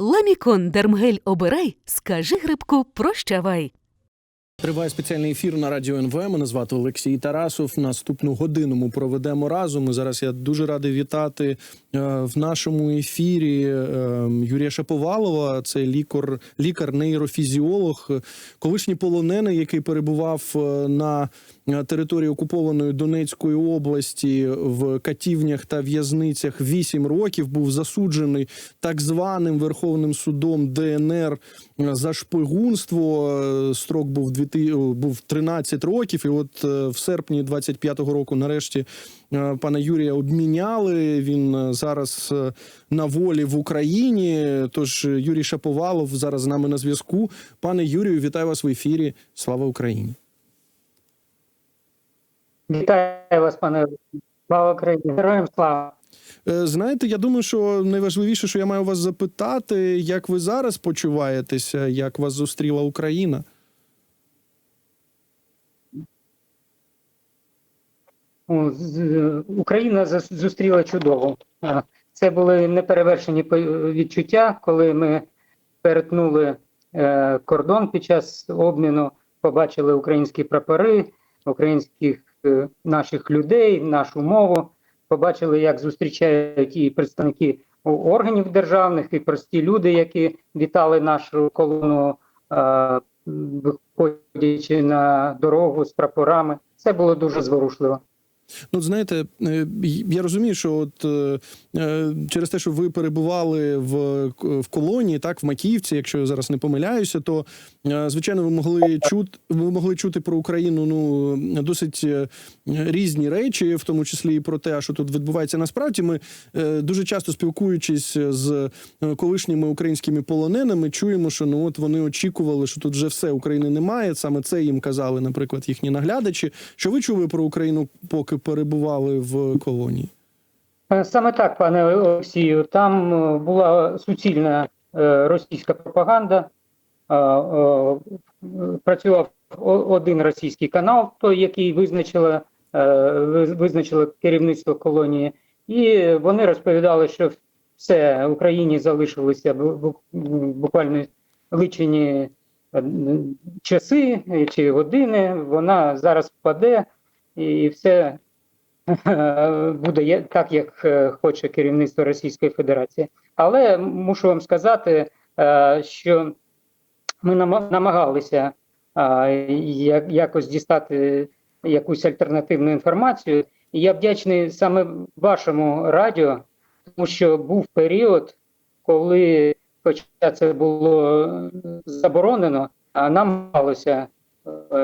Ламікон Дермгель обирай, скажи грибку прощавай. Триває спеціальний ефір на радіо НВ. Мене звати Олексій Тарасов. Наступну годину ми проведемо разом. І зараз я дуже радий вітати е, в нашому ефірі е, Юрія Шаповалова. Це лікар, лікар нейрофізіолог, е, колишній полонений, який перебував е, на території окупованої Донецької області в катівнях та в'язницях 8 років. Був засуджений так званим Верховним судом ДНР за шпигунство. Е, Строк був 2000 був 13 років, і от е, в серпні 25-го року, нарешті, е, пана Юрія обміняли. Він е, зараз е, на волі в Україні. Тож е, Юрій Шаповалов зараз з нами на зв'язку. Пане Юрію, вітаю вас в ефірі. Слава Україні! Вітаю вас, пане слава Україні. Героям слава. Е, Знаєте, я думаю, що найважливіше, що я маю вас запитати, як ви зараз почуваєтеся, як вас зустріла Україна? Україна зустріла чудово. Це були неперевершені відчуття, коли ми перетнули е, кордон під час обміну, побачили українські прапори, українських наших людей, нашу мову. Побачили, як зустрічають і представники органів державних, і прості люди, які вітали нашу колону, е, виходячи на дорогу з прапорами. Це було дуже зворушливо. Ну, знаєте, е, я розумію, що от е, е, через те, що ви перебували в, в колонії, так в Макіївці, якщо я зараз не помиляюся, то звичайно ви могли чути, ви могли чути про Україну ну досить різні речі, в тому числі і про те, що тут відбувається насправді. Ми дуже часто спілкуючись з колишніми українськими полоненими, чуємо, що ну от вони очікували, що тут вже все України немає. Саме це їм казали, наприклад, їхні наглядачі. Що ви чули про Україну, поки перебували в колонії? Е, Саме так, пане Олексію. Там е, була суцільна е, російська пропаганда. Працював один російський канал, той, який визначило, е, визначило керівництво колонії, і вони розповідали, що все в Україні залишилися бу- бу- буквально личені часи чи години. Вона зараз впаде, і все буде так, як е, хоче керівництво Російської Федерації. Але мушу вам сказати, е, що ми нама- намагалися е, якось дістати якусь альтернативну інформацію. І я вдячний саме вашому радіо, тому що був період, коли, хоча це було заборонено, а нам намагалося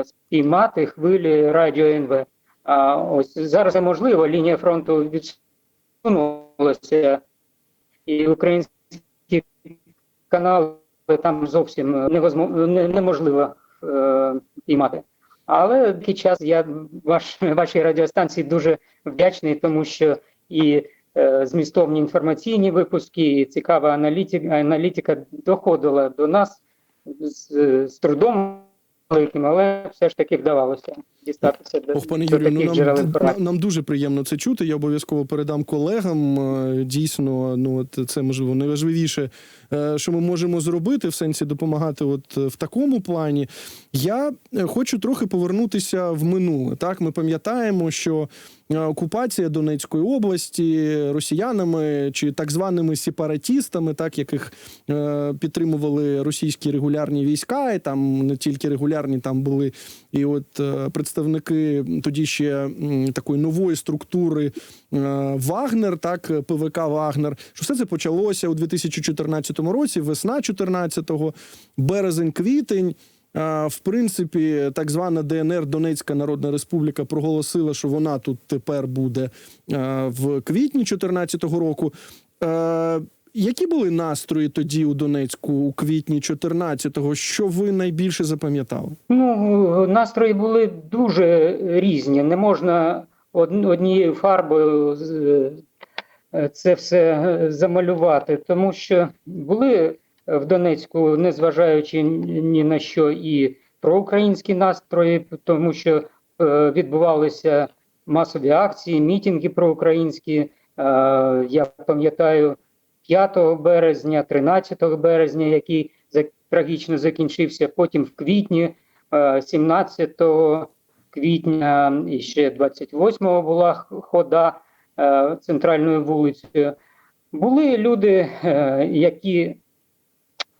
спіймати хвилі радіо НВ. А ось зараз можливо, лінія фронту відсунулася, і українські канали там зовсім неможливо е, піймати. Але такий час я ваш, вашій радіостанції дуже вдячний, тому що і е, змістовні інформаційні випуски, і цікава аналітика, аналітика доходила до нас з, з трудом великим, але все ж таки вдавалося дістатися до, Ох, пане до Юрію, ну джерел нам, інформації. нам дуже приємно це чути. Я обов'язково передам колегам. Е, Дійсно, ну от це можливо найважливіше, е, що ми можемо зробити в сенсі допомагати, от е, в такому плані. Я е, хочу трохи повернутися в минуле. Так, ми пам'ятаємо, що окупація Донецької області росіянами чи так званими сепаратістами, так яких е, підтримували російські регулярні війська, і там не тільки регулярні, там були і от е, представники тоді ще такої нової структури е, Вагнер, так ПВК Вагнер. Що все це почалося у 2014 році, весна 14-го, березень, квітень. В принципі, так звана ДНР Донецька Народна Республіка проголосила, що вона тут тепер буде е, в квітні 2014 року. Е, Які були настрої тоді у Донецьку у квітні 14-го? Що ви найбільше запам'ятали? Ну, настрої були дуже різні. Не можна однією фарбою е, це все замалювати, тому що були в Донецьку, незважаючи ні на що, і проукраїнські настрої, тому що е, відбувалися масові акції, мітинги проукраїнські. Е, я пам'ятаю 5 березня, 13 березня, який трагічно закінчився. Потім в квітні, е, 17 квітня і ще 28 була хода е, центральною вулицею. Були люди, е, які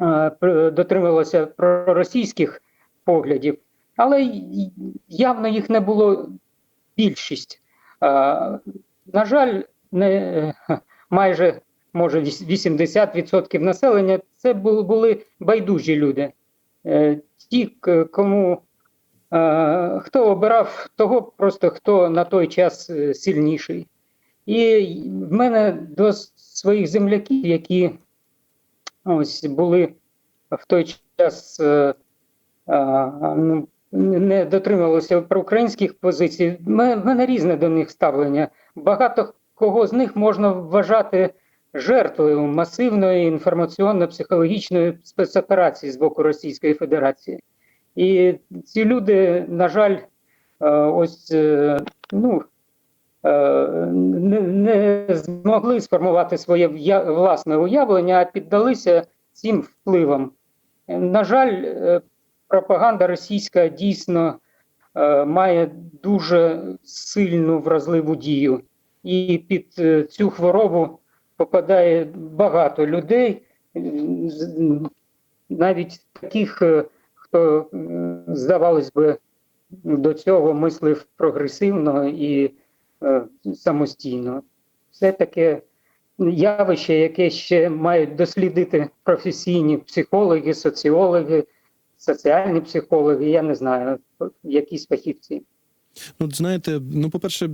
е, проросійських поглядів, але явно їх не було більшість. Е, На жаль, не, майже може віс- 80% населення це були, байдужі люди. Е, Ті, кому хто обирав того, просто хто на той час сильніший. І в мене до своїх земляків, які ось були в той час е, ну, не дотримувалися проукраїнських позицій. В мене, різне до них ставлення. Багато кого з них можна вважати жертвою масивної інформаційно-психологічної спецоперації з боку Російської Федерації. І ці люди, на жаль, е, ось е, ну, не, не змогли сформувати своє власне уявлення, а піддалися цим впливам. Е, На жаль, е, пропаганда російська дійсно е, має дуже сильну вразливу дію, і під е, цю хворобу попадає багато людей, е, навіть таких, е, хто, е, здавалось би, до цього мислив прогресивно і е, самостійно. Це таке явище, яке ще мають дослідити професійні психологи, соціологи, соціальні психологи, я не знаю, якісь фахівці. Ну, знаєте, ну, по-перше,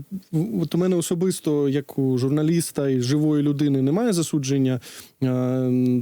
от у мене особисто, як у журналіста і живої людини, немає засудження е,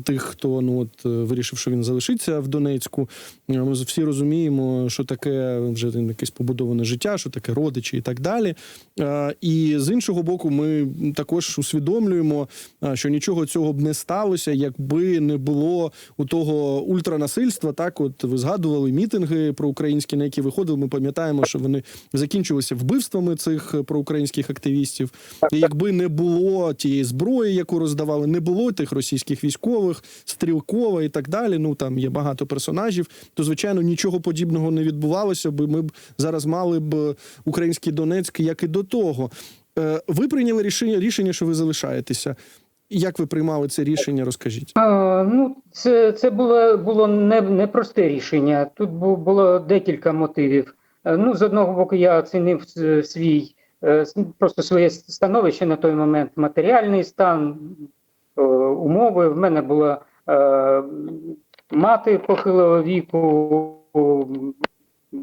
тих, хто ну от е, вирішив, що він залишиться в Донецьку. Е, Ми всі розуміємо, що таке вже якесь побудоване життя, що таке родичі і так далі. Е, і з іншого боку, ми також усвідомлюємо, що нічого цього б не сталося, якби не було у того ультранасильства. Так, от ви згадували мітинги проукраїнські, на які виходили. Ми пам'ятаємо, що вони закінчилися вбивствами цих проукраїнських активістів. І якби не було тієї зброї, яку роздавали, не було тих російських військових, стрілкова і так далі. Ну там є багато персонажів. То звичайно нічого подібного не відбувалося, би ми б зараз мали б український Донецьк, як і до того. Е, Ви прийняли рішення, рішення, що ви залишаєтеся. Як ви приймали це рішення? Розкажіть. А, ну, це, це було, було не, непросте рішення. Тут бу- було декілька мотивів. Е, Ну, з одного боку, я оцінив свій е, просто своє становище на той момент, матеріальний стан, умови. В мене була е, мати похилого віку,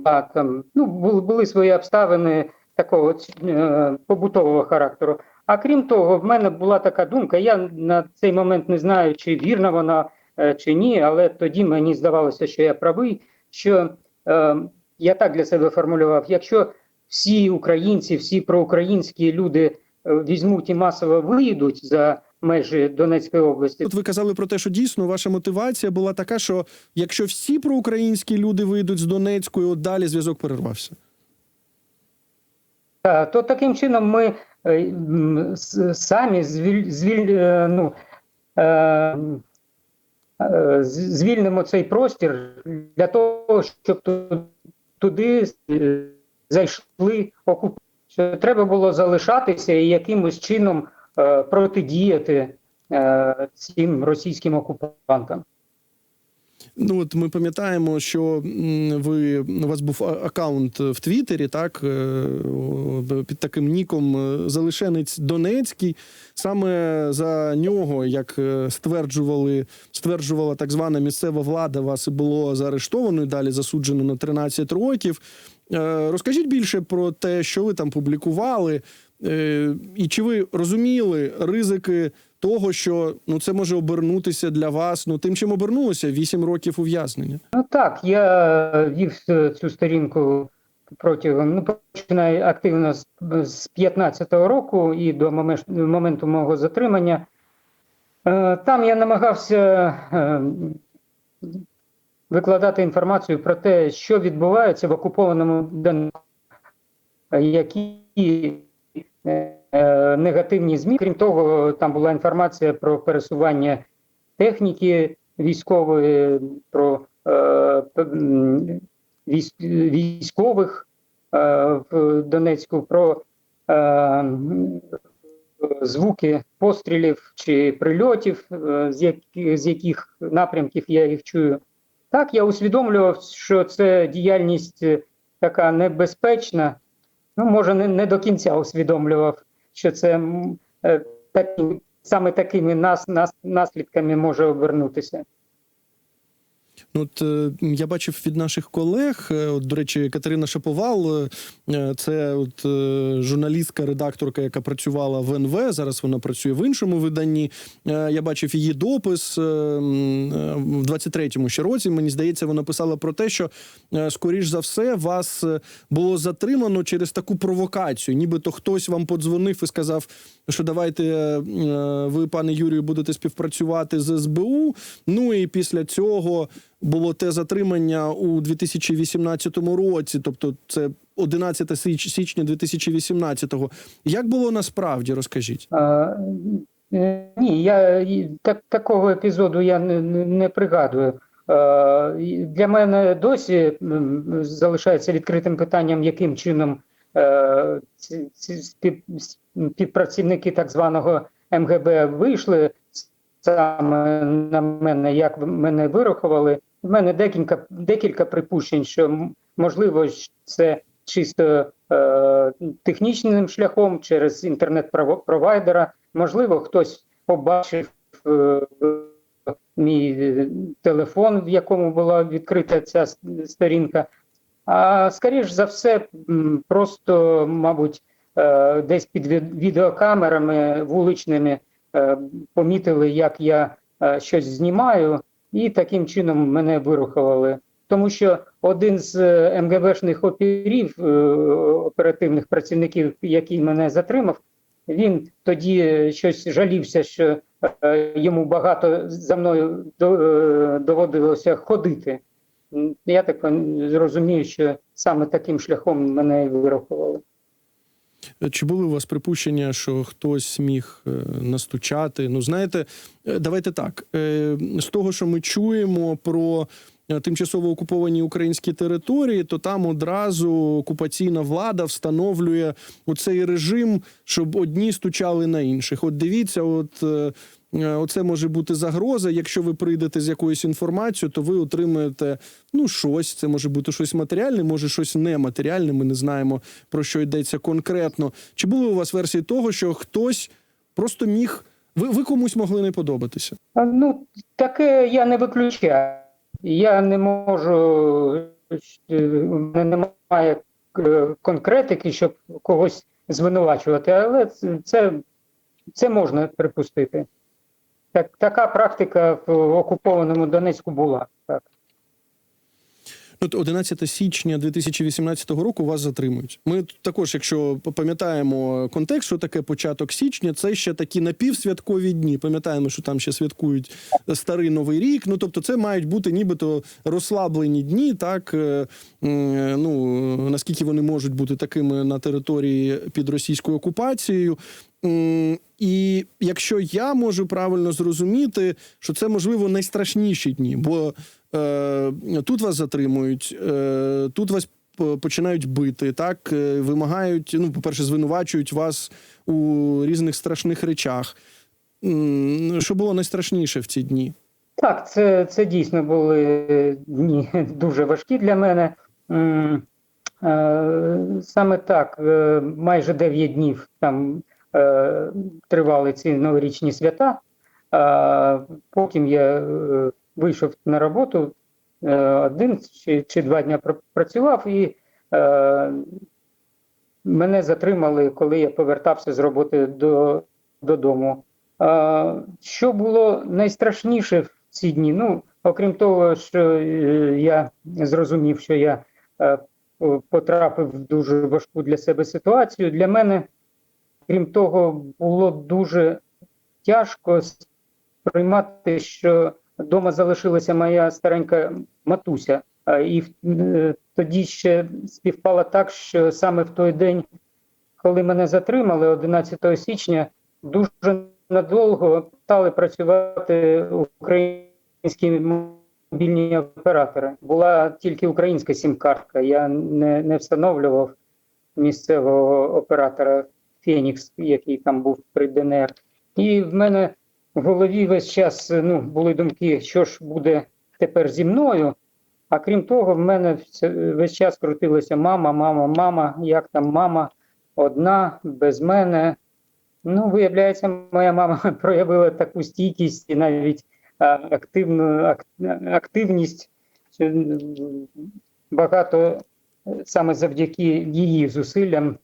а, там, ну, були, свої обставини такого е, побутового характеру. А крім того, в мене була така думка. Я на цей момент не знаю, чи вірна вона е, чи ні, але тоді мені здавалося, що я правий. Що е, я так для себе формулював: якщо всі українці, всі проукраїнські люди е, візьмуть і масово виїдуть за межі Донецької області, От ви казали про те, що дійсно ваша мотивація була така, що якщо всі проукраїнські люди вийдуть з Донецької, от далі зв'язок перервався. Та, то таким чином ми е, м, с- самі звіль, звіль, е, ну, е, е, звільнимо цей простір для того, щоб туди е, зайшли окупанти. Треба було залишатися і якимось чином е, протидіяти е, цим російським окупантам. Ну от ми пам'ятаємо, що ви у вас був аккаунт в Твіттері, так е, під таким ніком е, Залишенець Донецький. Саме за нього, як е, стверджували, стверджувала так звана місцева влада, вас було заарештовано і далі засуджено на 13 років. Е, Розкажіть більше про те, що ви там публікували, е, і чи ви розуміли ризики того, що ну це може обернутися для вас ну тим, чим обернулося 8 років ув'язнення. Ну так, я вів е, цю сторінку протягом ну, починаю активно з, з 15-го року і до моменту мого затримання. Е, Там я намагався е, викладати інформацію про те, що відбувається в окупованому Донецьку, які е, е, негативні змі. Крім того, там була інформація про пересування техніки військової, про е, військових е, в Донецьку, про е, звуки пострілів чи прильотів, е, з, які, з яких напрямків я їх чую. Так, я усвідомлював, що це діяльність е, така небезпечна. Ну, може, не, не до кінця усвідомлював, що це е, такі, саме такими нас, нас, наслідками може обернутися. Ну, От е, я бачив від наших колег, е, от, до речі, Катерина Шаповал, е, це от журналістка, редакторка, яка працювала в НВ. Зараз вона працює в іншому виданні. Я бачив її допис в 23-му ще році. Мені здається, вона писала про те, що скоріш за все вас було затримано через таку провокацію. Нібито хтось вам подзвонив і сказав, що давайте е, ви, пане Юрію, будете співпрацювати з СБУ. Ну і після цього було те затримання у 2018 році, тобто це 11 січ- січня 2018-го. Як було насправді, розкажіть? А, е, ні, я так, такого епізоду я не, не, пригадую. Для мене досі залишається відкритим питанням, яким чином ці, ці спів- співпрацівники так званого МГБ вийшли саме на мене, як мене вирахували. У мене декілька, декілька припущень, що можливо це чисто е, технічним шляхом через інтернет-провайдера. Можливо, хтось побачив е, мій е, телефон, в якому була відкрита ця сторінка. А скоріш за все, просто, мабуть, е, десь під ві- відеокамерами вуличними е, помітили, як я е, щось знімаю, і таким чином мене вирухували. Тому що один з МГБшних опірів, оперативних працівників, який мене затримав, він тоді щось жалівся, що йому багато за мною доводилося ходити. Я так зрозумію, що саме таким шляхом мене вирахували. Чи були у вас припущення, що хтось міг е, настучати? Ну, знаєте, е, давайте так. е, З того, що ми чуємо про е, тимчасово окуповані українські території, то там одразу окупаційна влада встановлює оцей режим, щоб одні стучали на інших. От дивіться, от. Е, Оце може бути загроза. Якщо ви прийдете з якоюсь інформацією, то ви отримаєте ну щось. Це може бути щось матеріальне, може щось нематеріальне. Ми не знаємо про що йдеться конкретно. Чи були у вас версії того, що хтось просто міг ви, ви комусь могли не подобатися? Ну, таке я не виключаю. Я не можу, е, немає е, конкретики, щоб когось звинувачувати, але це, це можна припустити. Так, така практика в окупованому Донецьку була. Так. От 11 січня 2018 року вас затримують. Ми також, якщо пам'ятаємо контекст, що таке початок січня, це ще такі напівсвяткові дні. Пам'ятаємо, що там ще святкують старий новий рік. Ну тобто, це мають бути нібито розслаблені дні, так е, ну наскільки вони можуть бути такими на території під російською окупацією. І якщо я можу правильно зрозуміти, що це можливо найстрашніші дні, бо е, тут вас затримують, е, тут вас починають бити, так е, вимагають. Ну, по-перше, звинувачують вас у різних страшних речах. Що було найстрашніше в ці дні? Так, це, це дійсно були дні дуже важкі для мене. Е, Саме так, е, майже 9 днів там е, тривали ці новорічні свята. А Потім я е, вийшов на роботу, е, один чи, чи два дні пр- працював, і е, мене затримали, коли я повертався з роботи до, додому. Що було найстрашніше в ці дні? Ну, окрім того, що е, я зрозумів, що я е, потрапив в дуже важку для себе ситуацію. Для мене, крім того, було дуже тяжко сприймати, що вдома залишилася моя старенька матуся. І е, тоді ще співпало так, що саме в той день коли мене затримали 11 січня, дуже надовго стали працювати українські мобільні оператори. Була тільки українська сім-картка. Я не, не встановлював місцевого оператора Фенікс, який там був при ДНР. І в мене в голові весь час ну, були думки, що ж буде тепер зі мною. А крім того, в мене весь час крутилося мама, мама, мама, як там мама одна, без мене. Ну, виявляється, моя мама проявила таку стійкість і навіть активну ак- активність. Багато е, саме завдяки її зусиллям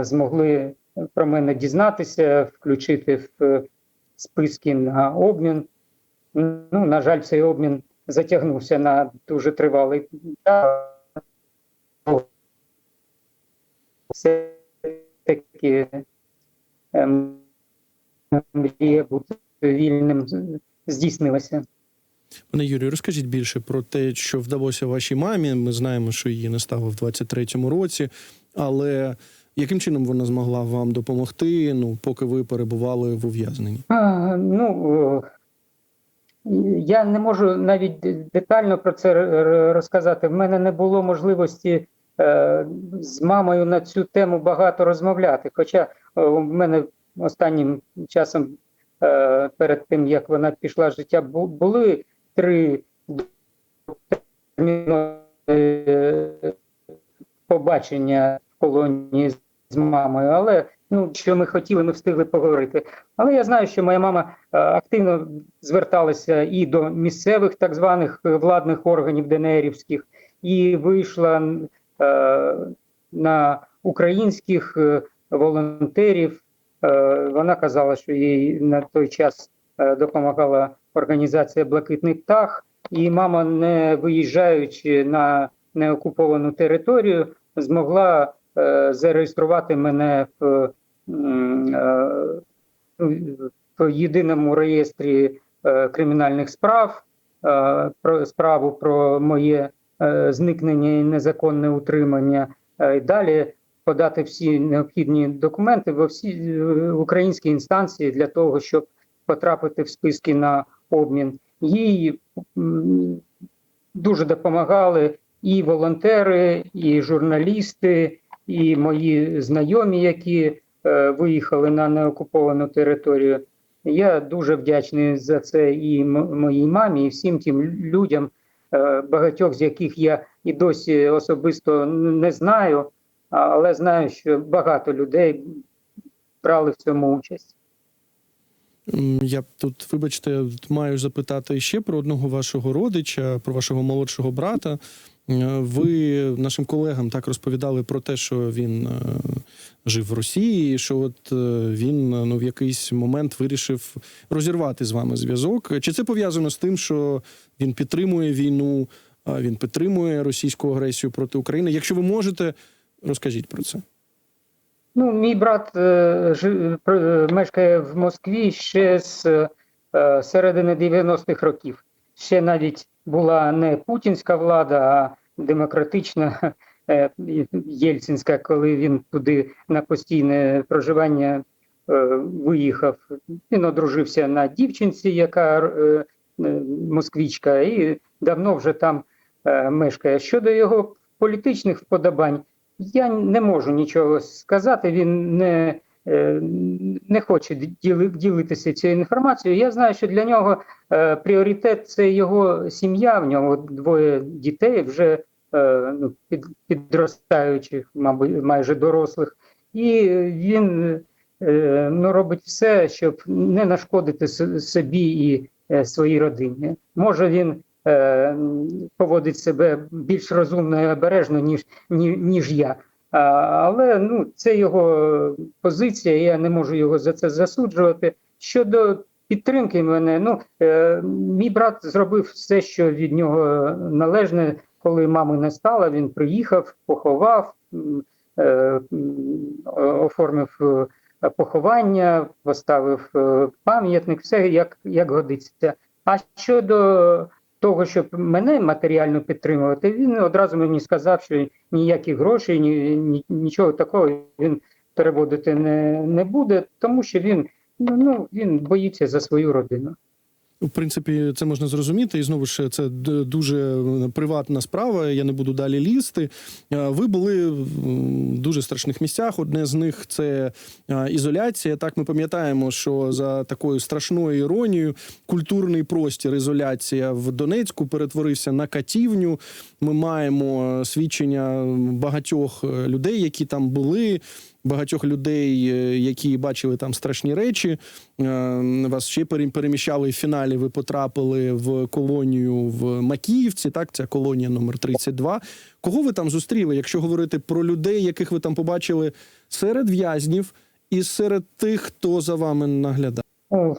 змогли про мене дізнатися, включити в е, списки на обмін. Ну, на жаль, цей обмін затягнувся на дуже тривалий час. Все-таки ем, мрія бути вільним здійснилася. Пане Юрію, розкажіть більше про те, що вдалося вашій мамі. Ми знаємо, що її не стало в 23-му році, але яким чином вона змогла вам допомогти, ну, поки ви перебували в ув'язненні? Ну, я не можу навіть детально про це розказати. В мене не було можливості е, з мамою на цю тему багато розмовляти. Хоча е, у мене останнім часом, е, перед тим як вона пішла з життя, були три е, побачення в колонії з мамою, але ну, що ми хотіли, ми встигли поговорити. Але я знаю, що моя мама е, активно зверталася і до місцевих так званих е, владних органів ДНРівських, і вийшла е, на українських е, волонтерів. Е, вона казала, що їй на той час допомагала організація Блакитний птах, і мама, не виїжджаючи на неокуповану територію, змогла зареєструвати мене в, е, в єдиному реєстрі е, кримінальних справ, е, про справу про моє е, зникнення і незаконне утримання. Е, і далі подати всі необхідні документи во всі е, українські інстанції для того, щоб потрапити в списки на обмін. Їй дуже допомагали і волонтери, і журналісти, і мої знайомі, які е, виїхали на неокуповану територію. Я дуже вдячний за це і моїй мамі, і всім тим людям, е, багатьох з яких я і досі особисто не знаю, але знаю, що багато людей брали в цьому участь. Я тут, вибачте, маю запитати ще про одного вашого родича, про вашого молодшого брата. Е, Ви нашим колегам так розповідали про те, що він е, жив в Росії, і що от е, він ну, в якийсь момент вирішив розірвати з вами зв'язок. Чи це пов'язано з тим, що він підтримує війну, він підтримує російську агресію проти України? Якщо ви можете, розкажіть про це. Ну, мій брат жи- пр- е, мешкає в Москві ще з середини 90-х років. Ще навіть була не путінська влада, а демократична е, єльцинська, коли він туди на постійне проживання е, виїхав. Він одружився на дівчинці, яка е, москвічка, і давно вже там мешкає. Щодо його політичних вподобань, я не можу нічого сказати. Він не, не хоче діли- ділитися цією інформацією. Я знаю, що для нього е, пріоритет це його сім'я. В нього двоє дітей, вже е, ну, під, підростаючих, мабуть, майже дорослих. І він е, ну, робить все, щоб не нашкодити собі і е, своїй родині. Може він е, поводить себе більш розумно і обережно, ніж, ні- ніж я. Але ну, це його позиція, я не можу його за це засуджувати. Щодо підтримки мене, ну е, мій брат зробив все, що від нього належне, коли мами не стало, він приїхав, поховав, е, оформив е, поховання, поставив пам'ятник, все як, як годиться. А щодо того, щоб мене матеріально підтримувати, він одразу мені сказав, що ніяких грошей, ні, ні, нічого такого він переводити не, не буде, тому що він, ну, ну, він боїться за свою родину. В принципі, це можна зрозуміти, і знову ж це дуже приватна справа. Я не буду далі лізти. Е, Ви були в дуже страшних місцях. Одне з них це е, ізоляція. Так, ми пам'ятаємо, що за такою страшною іронією культурний простір ізоляція в Донецьку перетворився на катівню. Ми маємо свідчення багатьох е, людей, які там були. Багатьох людей, е, які бачили там страшні речі, Е, вас ще пере- переміщали в фіналі. Ви потрапили в колонію в Макіївці. Так, ця колонія номер 32. Кого ви там зустріли? Якщо говорити про людей, яких ви там побачили серед в'язнів і серед тих, хто за вами наглядав? О,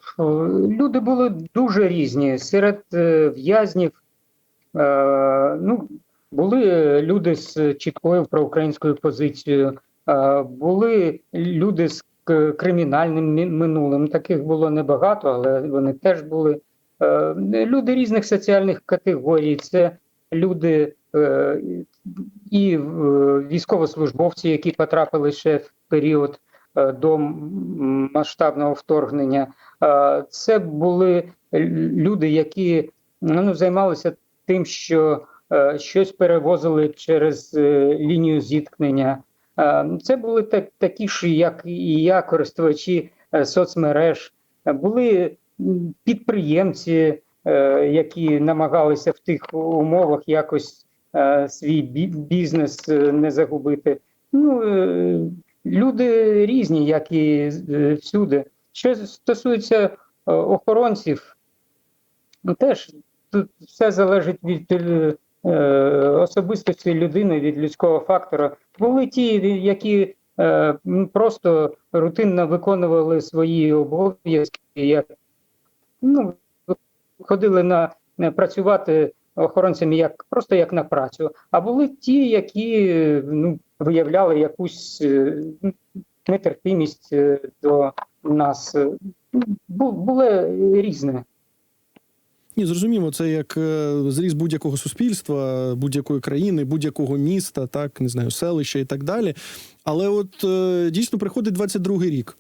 Люди були дуже різні. Серед е, в'язнів е, ну, були люди з чіткою проукраїнською позицією, е, були люди з кримінальним минулим. Таких було небагато, але вони теж були. Е, Люди різних соціальних категорій. Це люди е, і е, військовослужбовці, які потрапили ще в період е, до масштабного вторгнення. Е, Це були люди, які ну, займалися тим, що е, щось перевозили через е, лінію зіткнення. Е, Це були так, такі ж, як і я, користувачі е, соцмереж, Е, були підприємці, які намагалися в тих умовах якось свій бізнес не загубити. Ну, люди різні, як і всюди. Що стосується охоронців, ну теж тут все залежить від особистості людини, від людського фактора. Були ті, які е, просто рутинно виконували свої обов'язки, як ну, ходили на працювати охоронцями як просто як на працю. А були ті, які е, ну, виявляли якусь е, нетерпимість е, до нас. Е, бу- Були різне. Ні, зрозуміло, це як е, зріз будь-якого суспільства, будь-якої країни, будь-якого міста, так не знаю, селища і так далі. Але от е, дійсно приходить 22-й рік.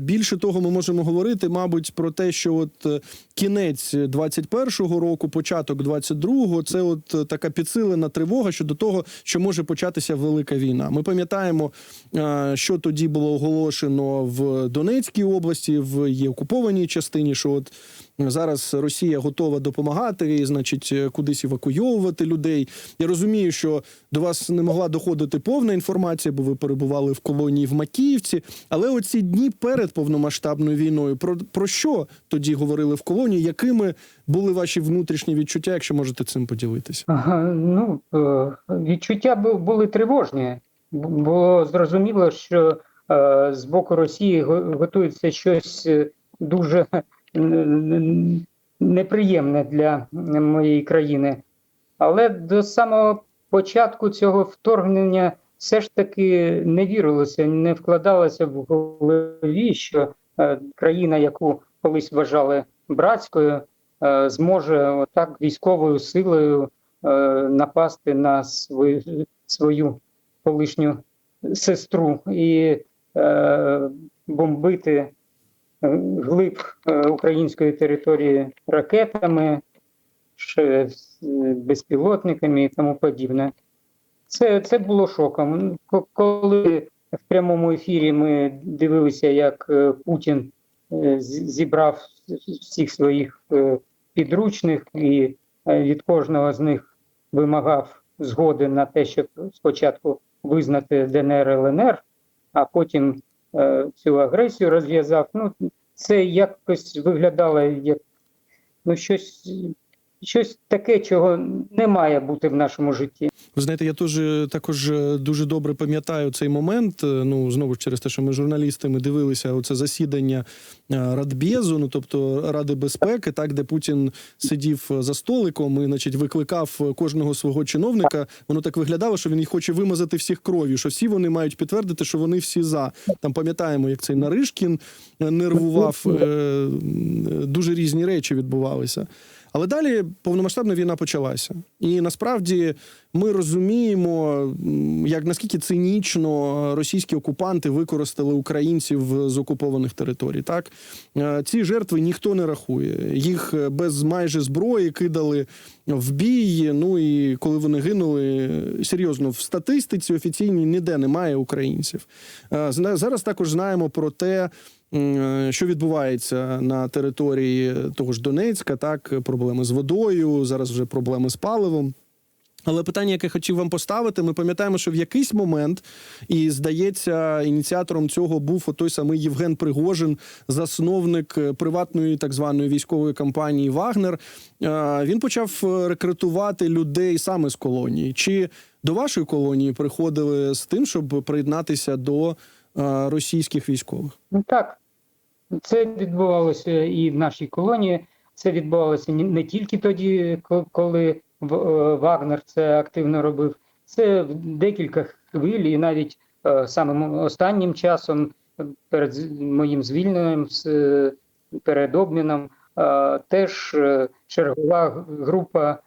Більше того, ми можемо говорити, мабуть, про те, що от е, кінець 21-го року, початок 22-го, це от така підсилена тривога щодо того, що може початися велика війна. Ми пам'ятаємо, що тоді було оголошено в Донецькій області, в її окупованій частині, що от зараз Росія готова допомагати, значить, кудись евакуйовувати людей. Я розумію, що до вас не могла доходити повна інформація, бо ви перебували в колонії в Макіївці. Але оці дні перед повномасштабною війною про, про що тоді говорили в колонії? Якими були ваші внутрішні відчуття, якщо можете цим поділитися? Ну, е, відчуття були тривожні. Бу- Було зрозуміло, що е, з боку Росії готується щось е, дуже неприємне для моєї країни. Але до самого початку цього вторгнення все ж таки не вірилося, не вкладалося в голові, що е, країна, яку колись вважали братською, е, зможе отак військовою силою е, напасти на свою, свою колишню сестру і бомбити глиб е, української території ракетами, е, безпілотниками і тому подібне. Це, це було шоком. Коли в прямому ефірі ми дивилися, як е, Путін е, зібрав всіх своїх е, підручних і е, від кожного з них вимагав згоди на те, щоб спочатку визнати ДНР ЛНР, а потім е, цю агресію розв'язав. Ну, це якось виглядало як ну, щось, щось таке, чого не має бути в нашому житті. Ви знаєте, я теж також е, дуже добре пам'ятаю цей момент. Е, Ну знову ж через те, що ми журналісти, ми дивилися оце засідання е, Радбезу, ну тобто Ради безпеки, так де Путін сидів за столиком і, значить, викликав кожного свого чиновника. Воно так виглядало, що він їх хоче вимазати всіх кров'ю, що всі вони мають підтвердити, що вони всі за. Там пам'ятаємо, як цей Наришкін нервував. е, Дуже різні речі відбувалися. Але далі повномасштабна війна почалася. І насправді ми розуміємо, як наскільки цинічно російські окупанти використали українців з окупованих територій. Так Е, ці жертви ніхто не рахує. Їх е, без майже зброї кидали в бій. Ну і коли вони гинули, серйозно в статистиці офіційній ніде немає українців. Е, Зараз також знаємо про те. М, Що відбувається на території того ж Донецька, так проблеми з водою, зараз вже проблеми з паливом. Але питання, яке хотів вам поставити, ми пам'ятаємо, що в якийсь момент, і здається, ініціатором цього був той самий Євген Пригожин, засновник е, приватної так званої військової компанії Вагнер. Е, Він почав е, рекрутувати людей саме з колонії. Чи до вашої колонії приходили з тим, щоб приєднатися до е, російських військових? Ну так, це відбувалося і в нашій колонії. Це відбувалося не- тільки тоді, коли е, Вагнер це активно робив. Це в декілька хвиль, і навіть е, самим останнім часом, е, перед моїм звільненням, з- перед обміном, теж чергова група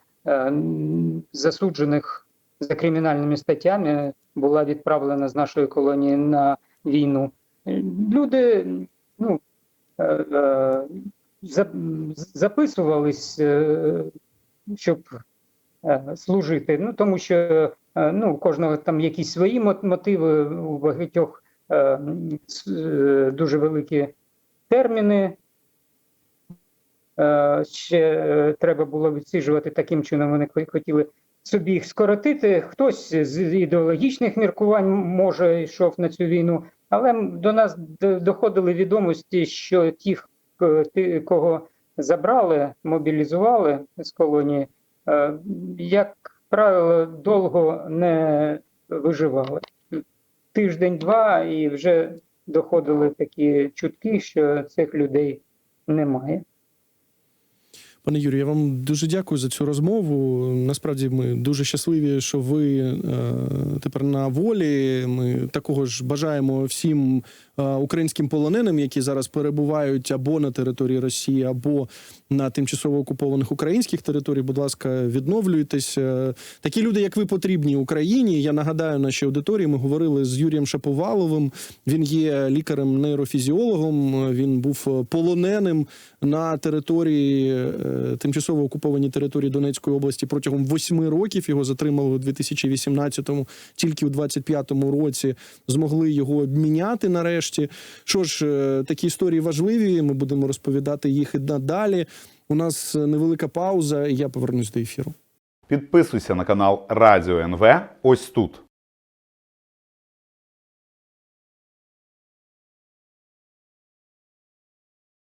засуджених за кримінальними статтями була відправлена з нашої колонії на війну. Люди ну, записувались, е, щоб е, служити. Ну, тому що е, ну, у кожного там якісь свої мотиви, у багатьох е, е, дуже великі терміни. Е, Ще е, треба було відсиджувати таким чином. Вони хо- хотіли собі їх скоротити. Хтось з ідеологічних міркувань може йшов на цю війну, але до нас доходили відомості, що тих, кого забрали, мобілізували з колонії, е, як правило, довго не виживали. Тиждень-два і вже доходили такі чутки, що цих людей немає. Пане Юрію, я вам дуже дякую за цю розмову. Насправді ми дуже щасливі, що ви е, тепер на волі. Ми такого ж бажаємо всім е, українським полоненим, які зараз перебувають або на території Росії, або на тимчасово окупованих українських територіях. Будь ласка, відновлюйтесь. Е, Такі люди, як ви, потрібні Україні. Я нагадаю нашій аудиторії. Ми говорили з Юрієм Шаповаловим. Він є лікарем-нейрофізіологом. Він був полоненим на території тимчасово окупованій території Донецької області протягом восьми років. Його затримали у 2018-му, тільки у 25-му році змогли його обміняти нарешті. Що ж, е, такі історії важливі. Ми будемо розповідати їх і надалі. У нас невелика пауза, і я повернусь до ефіру. Підписуйся на канал Радіо НВ ось тут.